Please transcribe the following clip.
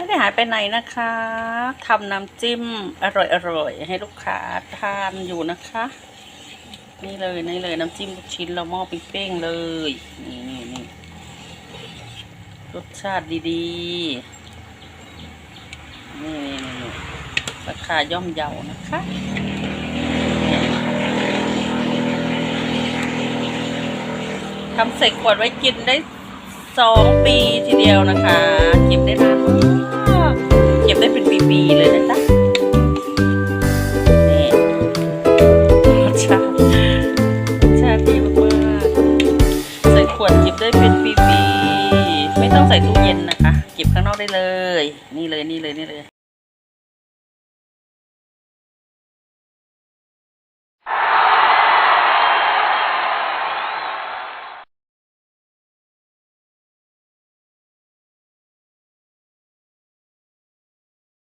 ไม่ได้หายไปไหนนะคะทำน้ำจิ้มอร่อยๆ ให้ลูกค้าทานอยู่นะคะ นี่เลยนี่เลยน้ำจิ้มลูกชิ้นเราหม้อเป้งเลย นี่นี่นี่รสชาติดีๆนี่นี่นี่นี่ราคาย่อมเยานะคะทำใส่ขวดไว้กินได้สองปีทีเดียวนะคะ บีเลยนะจ๊ะนี่รสชาติรสชาติดีมากๆใส่ขวดเก็บได้เป็นปีๆไม่ต้องใส่ตู้เย็นนะคะ เก็บข้างนอกได้เลย นี่เลยนี่เลยนี่เลย